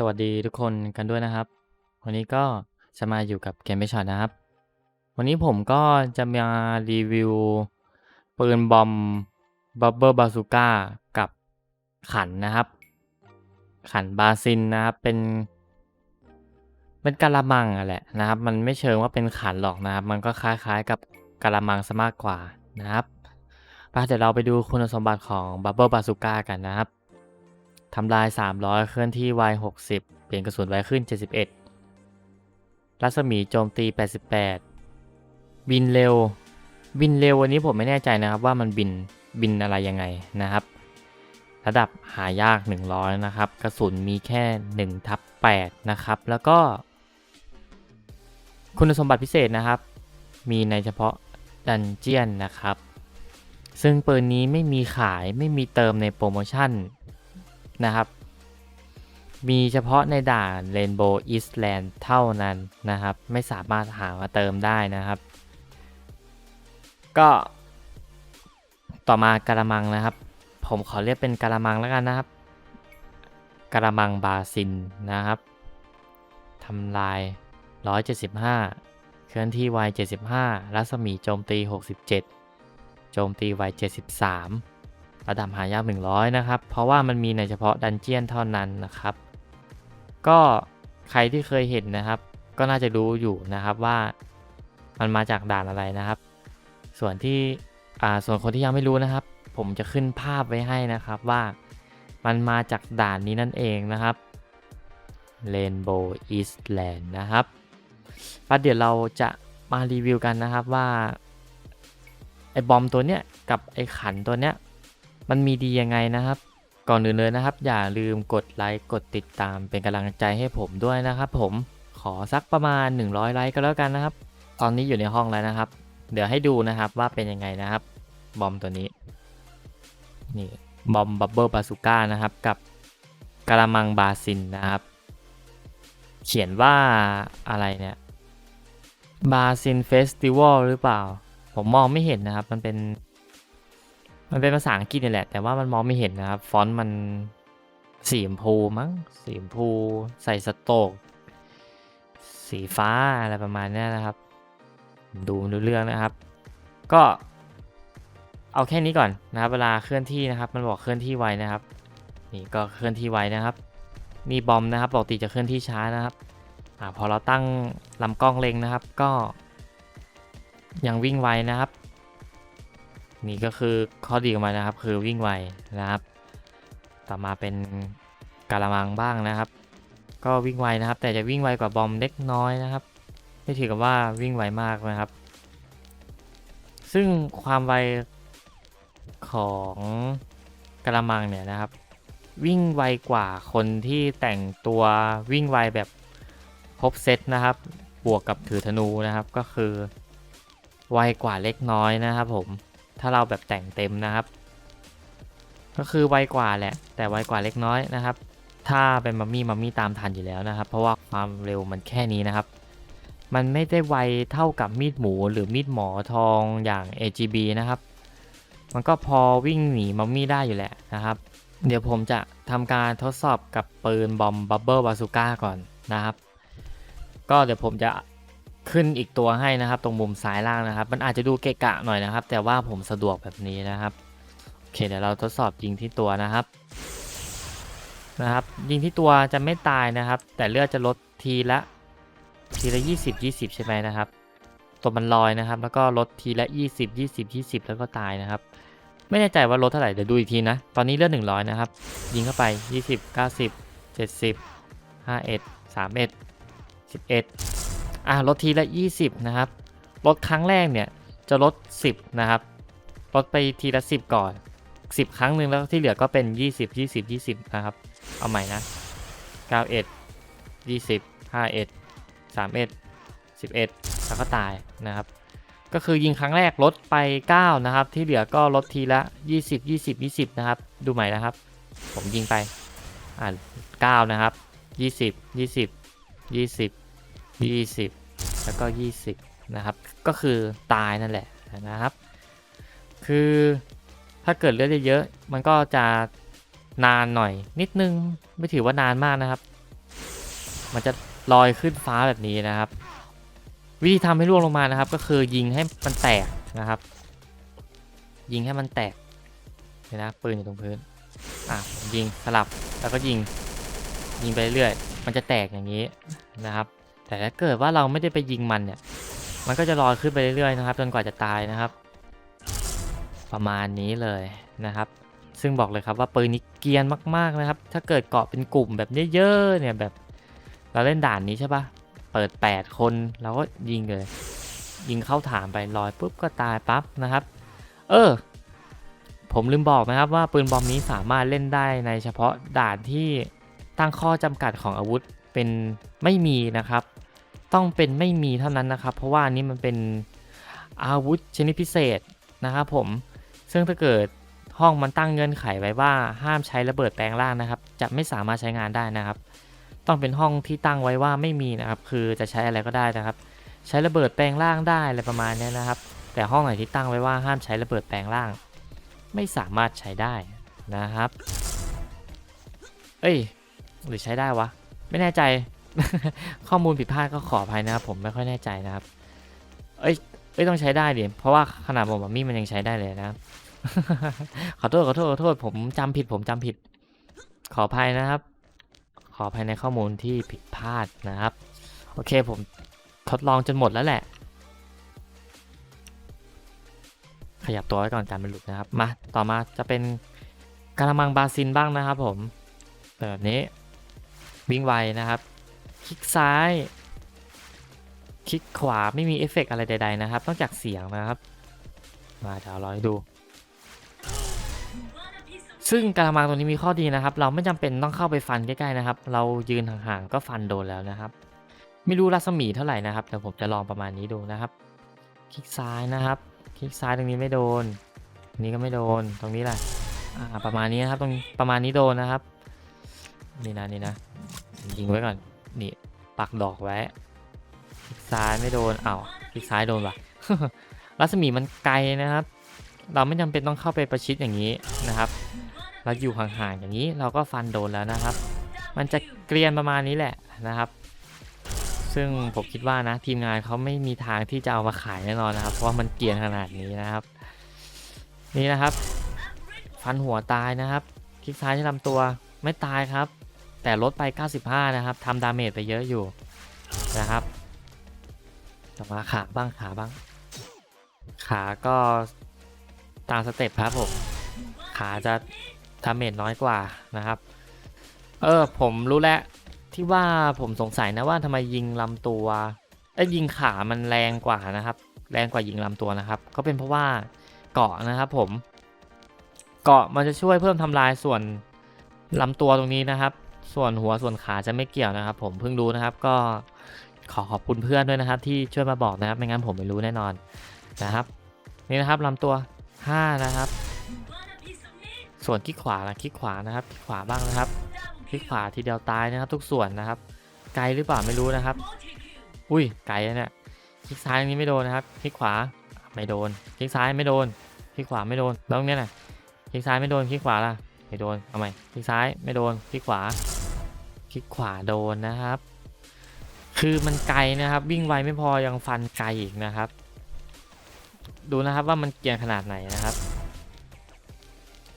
สวัสดีทุกคนกันด้วยนะครับ วันนี้ก็จะมาอยู่กับเกมไม่ช็อตนะครับ วันนี้ผมก็จะมารีวิวปืนบอมบับเบิลบาซูก้ากับขันนะครับ ขันบาซินนะครับเป็นเป็นกะละมังอะแหละนะครับ มันไม่เชิงว่าเป็นขันหรอกนะครับ มันก็คล้ายๆกับกะละมังซะมากกว่านะครับไปเดี๋ยวเราไปดูคุณสมบัติของบับเบิลบาซูก้ากันนะครับ ทำลาย 300 เคลื่อนที่ไว60 เปลี่ยนกระสุนไวขึ้น 71 รัศมีโจมตี 88 บินเร็ว บินเร็ววันนี้ผมไม่แน่ใจนะครับว่ามันบินบินอะไรยังไงนะครับ ระดับหายาก 100 นะครับ กระสุนมีแค่ 1 ทับ 8 นะครับ แล้วก็ คุณสมบัติพิเศษนะครับ มีในเฉพาะดันเจียนนะครับ ซึ่งปืนนี้ไม่มีขายไม่มีเติมในโปรโมชั่น นะครับ มีเฉพาะในด่าน Rainbow Island เท่านั้นนะครับ ไม่สามารถหามาเติมได้นะครับ ก็ต่อมากระมังนะครับ ผมขอเรียกเป็นกระมังแล้วกันนะครับกระมังบาซินนะครับทำลาย 175 เคลื่อนที่ไว75 รัศมีโจมตี 67 โจมตีไว73 ระดับหายาก 100 นะครับ เพราะว่ามันมีในเฉพาะดันเจียนเท่านั้นนะครับ ก็ใครที่เคยเห็นนะครับ ก็น่าจะรู้อยู่นะครับว่ามันมาจากด่านอะไรนะครับ ส่วนที่อ่าส่วนคนที่ยังไม่รู้นะครับ ผมจะขึ้นภาพไว้ให้นะครับว่ามันมาจากด่านนี้นั่นเองนะครับ Rainbow Island นะครับก็เดี๋ยวเราจะมารีวิวกันนะครับว่าไอ้บอมตัวเนี้ยกับไอ้ขันตัวเนี้ย มันมีดียังไงนะครับ ก่อนอื่นเลยนะครับ อย่าลืมกดไลค์กดติดตามเป็นกำลังใจให้ผมด้วยนะครับผมขอสักประมาณ 100 ไลค์ก็แล้วกันนะครับ ตอนนี้อยู่ในห้องแล้วนะครับ เดี๋ยวให้ดูนะครับว่าเป็นยังไงนะครับ บอมตัวนี้ นี่บอมบับเบิลบาซูก้านะครับ กับกะละมังบาซินนะครับ เขียนว่าอะไรเนี่ยบาซินเฟสติวัลหรือเปล่า ผมมองไม่เห็นนะครับ มันเป็น มันเป็นภาษาอังกฤษนี่แหละ แต่ว่ามันมองไม่เห็นนะครับ ฟอนต์มันสีชมพูมั้งสีชมพูใส่สโตก สีฟ้าอะไรประมาณนี้นะครับ ดูไม่รู้เรื่องนะครับ ก็เอาแค่นี้ก่อนนะครับ เวลาเคลื่อนที่นะครับ มันบอกเคลื่อนที่ไวนะครับ นี่ก็เคลื่อนที่ไวนะครับมีบอมนะครับปกติจะเคลื่อนที่ช้านะครับอพอเราตั้งลำกล้องเล็งนะครับ ก็ยังวิ่งไวนะครับ นี่ก็คือข้อดีของมันนะครับ คือวิ่งไวนะครับ ต่อมาเป็นกาละมังบ้างนะครับ ก็วิ่งไวนะครับ แต่จะวิ่งไวกว่าบอมเล็กน้อยนะครับ ไม่ถือกับว่าวิ่งไวมากนะครับ ซึ่งความไวของกระมังเนี่ยนะครับ วิ่งไวกว่าคนที่แต่งตัววิ่งไวแบบครบเซตนะครับ บวกกับถือธนูนะครับก็คือ ไวกว่าเล็กน้อยนะครับผม ถ้าเราแบบแต่งเต็มนะครับ ก็คือไวกว่าแหละ แต่ไวกว่าเล็กน้อยนะครับ ถ้าเป็นมัมมี่มัมมี่ตามทันอยู่แล้วนะครับ เพราะว่าความเร็วมันแค่นี้นะครับ มันไม่ได้ไวเท่ากับมีดหมูหรือมีดหมอทองอย่าง AGB นะครับ มันก็พอวิ่งหนีมัมมี่ได้อยู่แหละนะครับ เดี๋ยวผมจะทำการทดสอบกับปืนบอมบับเบิลบาซูก้าก่อนนะครับ ก็เดี๋ยวผมจะ ขึ้นอีกตัวให้นะครับ ตรงมุมซ้ายล่างนะครับ มันอาจจะดูเกะกะหน่อยนะครับ แต่ว่าผมสะดวกแบบนี้นะครับโอเคเดี๋ยวเราทดสอบยิงที่ตัวนะครับนะครับ ยิงที่ตัวจะไม่ตายนะครับ แต่เลือดจะลดทีละทีละ 20 20 ใช่ไหมนะครับ ตัวมันลอยนะครับ แล้วก็ลดทีละ 20 20 20 แล้วก็ตายนะครับ ไม่แน่ใจว่าลดเท่าไหร่เดี๋ยวดูอีกทีนะ ตอนนี้เลือด100 นะครับ ยิงเข้าไป 20 90 70 51 31 11 อะลดทีละ 20 นะครับลดครั้งแรกเนี่ยจะลด 10 นะครับลดไปทีละ 10 ก่อน 10 ครั้งหนึ่งแล้วที่เหลือก็เป็น 20 20 20 นะครับ เอาใหม่นะ91 20 51 31 11 แล้วก็ตายนะครับ ก็คือยิงครั้งแรกลดไป 9 นะครับ ที่เหลือก็ลดทีละ 20 20 20 นะครับ ดูใหม่นะครับ ผมยิงไปอ่า9นะครับ 20 20 20 20 แล้วก็ 20 นะครับ ก็คือตายนั่นแหละนะครับ คือถ้าเกิดเลือดเยอะๆมันก็จะนานหน่อยนิดนึงไม่ถือว่านานมากนะครับ มันจะลอยขึ้นฟ้าแบบนี้นะครับ วิธีทำให้ร่วงลงมานะครับ ก็คือยิงให้มันแตกนะครับ ยิงให้มันแตกเห็นนะปืนอยู่ตรงพื้นอะยิงสลับแล้วก็ยิงยิงไปเรื่อยมันจะแตกอย่างนี้นะครับ แต่ถ้าเกิดว่าเราไม่ได้ไปยิงมันเนี่ย มันก็จะลอยขึ้นไปเรื่อยๆนะครับ จนกว่าจะตายนะครับ ประมาณนี้เลยนะครับ ซึ่งบอกเลยครับว่าปืนนี้เกียนมากๆนะครับ ถ้าเกิดเกาะเป็นกลุ่มแบบเยอะๆเนี่ยแบบเราเล่นด่านนี้ใช่ปะเปิด 8 คนเราก็ยิงเลย ยิงเข้าฐานไปลอยปุ๊บก็ตายปั๊บนะครับ เออ ผมลืมบอกนะครับว่าปืนบอมนี้สามารถเล่นได้ในเฉพาะด่านที่ตั้งข้อจำกัดของอาวุธเป็น ไม่มีนะครับ ต้องเป็นไม่มีเท่านั้นนะครับ เพราะว่าอันนี้มันเป็นอาวุธชนิดพิเศษนะครับผมซึ่งถ้าเกิดห้องมันตั้งเงื่อนไขไว้ว่าห้ามใช้ระเบิดแปลงร่างนะครับ จะไม่สามารถใช้งานได้นะครับ ต้องเป็นห้องที่ตั้งไว้ว่าไม่มีนะครับ คือจะใช้อะไรก็ได้นะครับ ใช้ระเบิดแปลงร่างได้อะไรประมาณนี้นะครับ แต่ห้องไหนที่ตั้งไว้ว่าห้ามใช้ระเบิดแปลงร่าง ไม่สามารถใช้ได้นะครับ เอ้ยหรือใช้ได้วะ ไม่แน่ใจ ข้อมูลผิดพลาดก็ขออภัยนะครับผมไม่ค่อยแน่ใจนะครับ เอ้ยเอ้ยต้องใช้ได้ดิเพราะว่าขนาดผมมี่มันยังใช้ได้เลยนะครับ ขอโทษขอโทษขอโทษผมจำผิดผมจำผิด ขออภัยนะครับ ขออภัยในข้อมูลที่ผิดพลาดนะครับ โอเคผมทดลองจนหมดแล้วแหละ ขยับตัวไว้ก่อนการมันหลุดนะครับ มาต่อมาจะเป็นกระมังบาซินบ้างนะครับ ผมแบบนี้วิ่งไวนะครับ คลิกซ้าย คลิกขวาไม่มีเอฟเฟกต์อะไรใด ๆ นะครับนอกจากเสียงนะครับ มาเดี๋ยวราให้ดู ซึ่งกระมังตัวนี้มีข้อดีนะครับ เราไม่จำเป็นต้องเข้าไปฟันใกล้ๆนะครับ เรายืนห่างๆก็ฟันโดนแล้วนะครับ ไม่รู้รัศมีเท่าไหร่นะครับแต่ผมจะลองประมาณนี้ดูนะครับ คลิกซ้ายนะครับ คลิกซ้ายตรงนี้ไม่โดนนี้ก็ไม่โดนตรงนี้แหละประมาณนี้นะครับตรงประมาณนี้โดนนะครับ นี่นะนี่นะยิงไว้ก่อน นี่ ปักดอกไว้คลิกซ้ายไม่โดนเอา้าคลิกซ้ายโดนว่ะรัศมีมันไกลนะครับ เราไม่จำเป็นต้องเข้าไปประชิดอย่างนี้นะครับ เราอยู่ห่างๆอย่างนี้เราก็ฟันโดนแล้วนะครับ มันจะเกรียนประมาณนี้แหละนะครับ ซึ่งผมคิดว่านะทีมงานเขาไม่มีทางที่จะเอามาขายแน่นอนนะครับ เพราะามันเกรียนขนาดนี้นะครับ นี่นะครับ ฟันหัวตายนะครับ คลิกซ้ายที่ลำตัวไม่ตายครับ แต่ลดไป 95 นะครับทำดาเมจไปเยอะอยู่นะครับต่อมาขาบ้างขาบ้าง ขาก็ตามสเต็ปครับผม ขาจะดาเมจน้อยกว่านะครับ เออผมรู้แล้วที่ว่าผมสงสัยนะว่าทำไมยิงลำตัวเอ้ยิงขามันแรงกว่านะครับ แรงกว่ายิงลำตัวนะครับ ก็เป็นเพราะว่าเกาะนะครับผมเกาะมันจะช่วยเพิ่มทำลายส่วนลำตัวตรงนี้นะครับ ส่วนหัวส่วนขาจะไม่เกี่ยวนะครับ ผมเพิ่งรู้นะครับ ก็ขอขอบคุณเพื่อนด้วยนะครับ ที่ช่วยมาบอกนะครับไม่งั้นผมไม่รู้แน่นอนนะครับ นี่นะครับลำตัว 5 นะครับ ส่วนคลิกขวานะคลิกขวานะครับคลิกขวาบ้างนะครับคลิกขวาทีเดียวตายนะครับ ทุกส่วนนะครับ ไกลหรือเปล่าไม่รู้นะครับ อุ้ยไกลเนี่ยคลิกซ้ายนี้ไม่โดนนะครับคลิกขวาไม่โดนคลิกซ้ายไม่โดนคลิกขวาไม่โดนแล้วตรงเนี้ยนะคลิกซ้ายไม่โดนคลิกขวาล่ะไม่โดนเอาใหม่คลิกซ้ายไม่โดนคลิกขวา คลิกขวาโดนนะครับ คือมันไกลนะครับ วิ่งไวไม่พอยังฟันไกลอีกนะครับ ดูนะครับว่ามันเกียนขนาดไหนนะครับ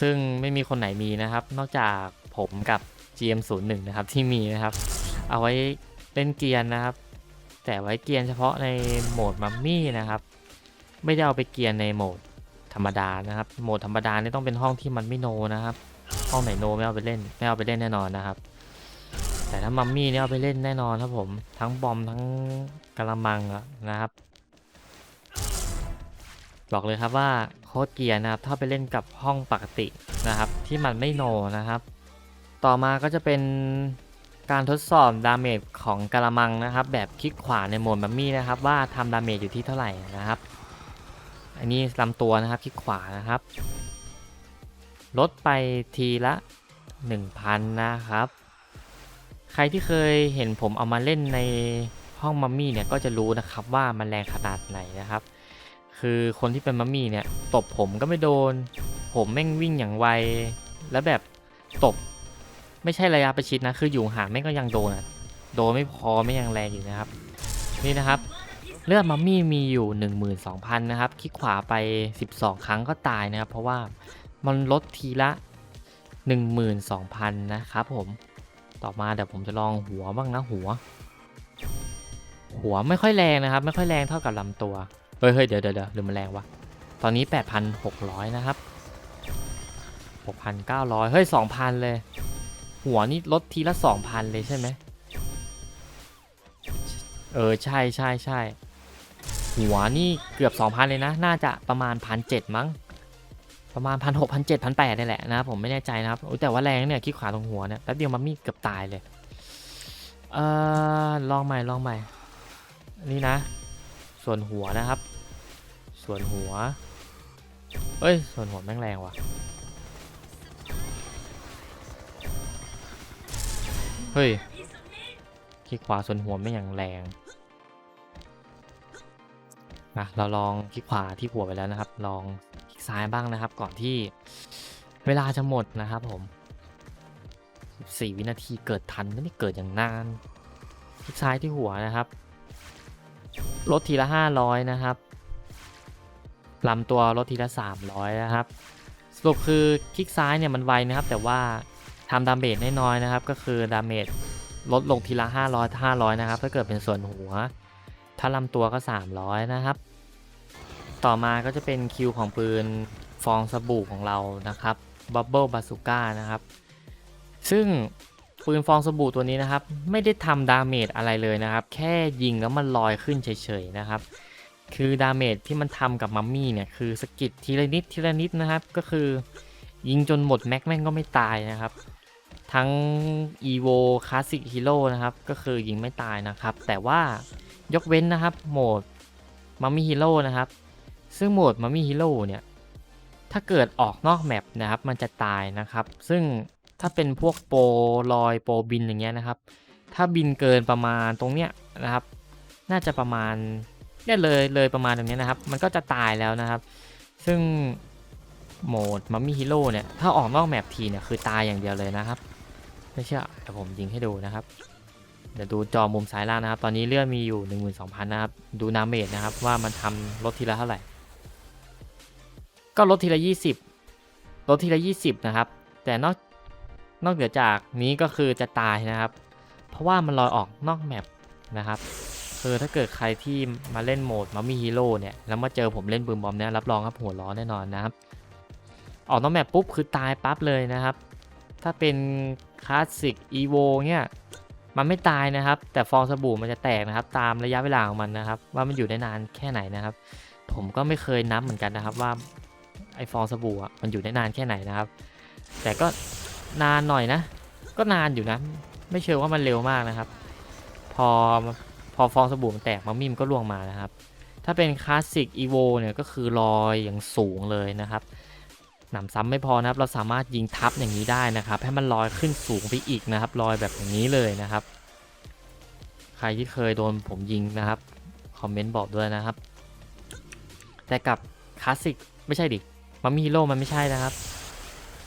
ซึ่งไม่มีคนไหนมีนะครับ นอกจากผมกับ GM01 นะครับที่มีนะครับ เอาไว้เล่นเกียร์นะครับ แต่ไว้เกียร์เฉพาะในโหมดมัมมี่นะครับ ไม่ได้เอาไปเกียร์ในโหมดธรรมดานะครับ โหมดธรรมดานี่ต้องเป็นห้องที่มันไม่โนนะครับ ห้องไหนโนไม่เอาไปเล่นไม่เอาไปเล่นแน่นอนนะครับ แต่ถ้ามัมมี่เนี่ยเอาไปเล่นแน่นอนครับผม ทั้งบอมทั้งกระมังอะนะครับ บอกเลยครับว่าโค้ดเกียร์นะครับ ถ้าไปเล่นกับห้องปกตินะครับ ที่มันไม่โนนะครับ ต่อมาก็จะเป็นการทดสอบดาเมจของกระมังนะครับ แบบคลิกขวาในโหมดมัมมี่นะครับ ว่าทำดาเมจอยู่ที่เท่าไหร่นะครับ อันนี้ลำตัวนะครับคลิกขวานะครับ ลดไปทีละ 1,000 นะครับ ใครที่เคยเห็นผมเอามาเล่นในห้องมัมมี่เนี่ยก็จะรู้นะครับว่ามันแรงขนาดไหนนะครับ คือคนที่เป็นมัมมี่เนี่ยตบผมก็ไม่โดน ผมแม่งวิ่งอย่างไว แล้วแบบตบไม่ใช่ระยะประชิดนะ คืออยู่ห่างแม่งก็ยังโดนอะโดนไม่พอไม่ยังแรงอยู่นะครับ นี่นะครับ เลือดมัมมี่มีอยู่ 12,000 นะครับคลิกขวาไป 12 ครั้งก็ตายนะครับ เพราะว่ามันลดทีละ 12,000 นะครับผม ต่อมาเดี๋ยวผมจะลองหัวบ้างนะหัว หัวไม่ค่อยแรงนะครับ ไม่ค่อยแรงเท่ากับลำตัวเฮ้ยเฮ้ยเดี๋ยวเดี๋ยวเดี๋ยวหรือมันแรงวะตอนนี้ 8,600 นะครับ 6,900 เฮ้ย 2,000 เลย หัวนี่ลดทีละ 2,000 เลยใช่ไหมเออ ใช่ใช่ใช่หัวนี่เกือบ 2,000 เลยนะ น่าจะประมาณ 1,700 มั้ง ประมาณ1,600 1,700 1,800นี่แหละนะครับผมไม่แน่ใจนะครับแต่ว่าแรงเนี่ยคลิกขวาตรงหัวเนี่ยแป๊บเดียวมัมมี่เกือบตายเลยเออลองใหม่ลองใหม่นี่นะ ส่วนหัวนะครับ ส่วนหัวเอ้ย ส่วนหัวแม่งแรงว่ะเฮ้ยคลิกขวาส่วนหัวไม่อย่างแรงนะเราลองคลิกขวาที่หัวไปแล้วนะครับ ลอง ซ้ายบ้างนะครับ ก่อนที่เวลาจะหมดนะครับผม 14 วินาทีเกิดทันไม่ได้เกิดอย่างนานคลิกซ้ายที่หัวนะครับ ลดทีละ 500 นะครับลำตัวลดทีละ 300 นะครับสรุปคือคลิกซ้ายเนี่ยมันไวนะครับ แต่ว่าทำดาเมจน้อยๆนะครับ ก็คือดาเมจลดลงทีละ 500 500 นะครับ ถ้าเกิดเป็นส่วนหัว ถ้าลำตัวก็ 300 นะครับ ต่อมาก็จะเป็นคิวของปืนฟองสบู่ของเรานะครับบับเบิลบาซูก้านะครับ ซึ่งปืนฟองสบู่ตัวนี้นะครับ ไม่ได้ทำดาเมจอะไรเลยนะครับ แค่ยิงแล้วมันลอยขึ้นเฉยๆนะครับ คือดาเมจที่มันทำกับมัมมี่เนี่ยคือสกิดทีละนิดทีละนิดนะครับ ก็คือยิงจนหมดแม็กแม่งก็ไม่ตายนะครับ ทั้ง EVO Classic Hero นะครับ ก็คือยิงไม่ตายนะครับ แต่ว่ายกเว้นนะครับโหมดมัมมี่ฮีโร่นะครับ ซึ่งโหมดมัมมี่ฮีโร่เนี่ย ถ้าเกิดออกนอกแมปนะครับ มันจะตายนะครับ ซึ่งถ้าเป็นพวกโปรลอยโปรบินอย่างเงี้ยนะครับ ถ้าบินเกินประมาณตรงเนี้ยนะครับ น่าจะประมาณเนี่ยเลยเลยประมาณตรงเนี้ยนะครับ มันก็จะตายแล้วนะครับ ซึ่งโหมดมัมมี่ฮีโร่เนี่ย ถ้าออกนอกแมปทีเนี่ยคือตายอย่างเดียวเลยนะครับ ไม่เชื่อเดี๋ยวผมยิงให้ดูนะครับ เดี๋ยวดูจอมุมซ้ายล่างนะครับ ตอนนี้เลือดมีอยู่ 12,000 นะครับ ดูนาเมจนะครับว่ามันทำลดทีละเท่าไหร่ ก็ลดทีละ 20 ลดทีละ 20 นะครับ แต่นอกนอกเหนือจากนี้ก็คือจะตายนะครับ เพราะว่ามันลอยออกนอกแมปนะครับคือถ้าเกิดใครที่มาเล่นโหมดมัมมี่ฮีโร่เนี่ยแล้วมาเจอผมเล่นปืนบอมเนี่ยรับรองครับหัวร้อนแน่นอนนะครับ ออกนอกแมปปุ๊บคือตายปั๊บเลยนะครับ ถ้าเป็นคลาสสิกอีโวเนี่ยมันไม่ตายนะครับ แต่ฟองสบู่มันจะแตกนะครับ ตามระยะเวลาของมันนะครับ ว่ามันอยู่ได้นานแค่ไหนนะครับ ผมก็ไม่เคยนับเหมือนกันนะครับว่า ไอฟองสบู่อะมันอยู่ได้นานแค่ไหนนะครับ แต่ก็นานหน่อยนะ ก็นานอยู่นะ ไม่เชื่อว่ามันเร็วมากนะครับ พอพอฟองสบู่มันแตกมัมมี่มันก็ล่วงมานะครับ ถ้าเป็นคลาสสิกอีโวเนี่ยก็คือลอยอย่างสูงเลยนะครับหนำซ้ำไม่พอนะครับ เราสามารถยิงทับอย่างนี้ได้นะครับ ให้มันลอยขึ้นสูงไปอีกนะครับลอยแบบอย่างนี้เลยนะครับ ใครที่เคยโดนผมยิงนะครับคอมเมนต์บอกด้วยนะครับ แต่กับคลาสสิกไม่ใช่ดิ มัมมี่ฮีโร่มันไม่ใช่นะครับ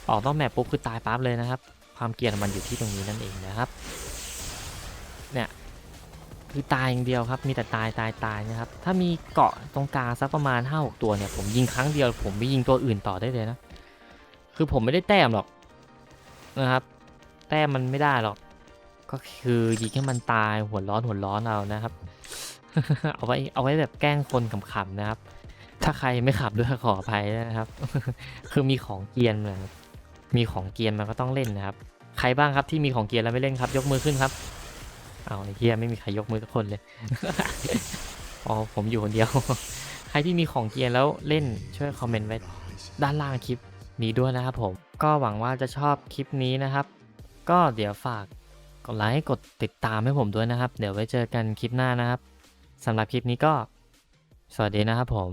ออกต้องแมปปุ๊บคือตายปั๊บเลยนะครับ ความเกลียดมันอยู่ที่ตรงนี้นั่นเองนะครับ เนี่ยคือตายอย่างเดียวครับ มีแต่ตายตายตายนะครับ ถ้ามีเกาะตรงกลางสักประมาณ5้าหกตัวเนี่ยผมยิงครั้งเดียว ผมไปยิงตัวอื่นต่อได้เลยนะ คือผมไม่ได้แต้มหรอกนะครับ แต้มมันไม่ได้หรอก ก็คือยิงให้มันตายหัวร้อนหัวร้อนเอานะครับ เอาไว้เอาไว้แบบแกล้งคนขำๆนะครับ ถ้าใครไม่ขับด้วยขออภัยนะครับ คือมีของเกียนนะครับมีของเกียนมันก็ต้องเล่นนะครับ ใครบ้างครับที่มีของเกียนแล้วไม่เล่นครับ ยกมือขึ้นครับ เอาไอ้เฮียไม่มีใครยกมือทุกคนเลยอ๋อผมอยู่คนเดียว ใครที่มีของเกียร์แล้วเล่นช่วยคอมเมนต์ไว้ด้านล่างคลิปนี้ด้วยนะครับผม ก็หวังว่าจะชอบคลิปนี้นะครับ ก็เดี๋ยวฝากกดไลค์กดติดตามให้ผมด้วยนะครับ เดี๋ยวไว้เจอกันคลิปหน้านะครับสำหรับคลิปนี้ก็ สวัสดีนะครับผม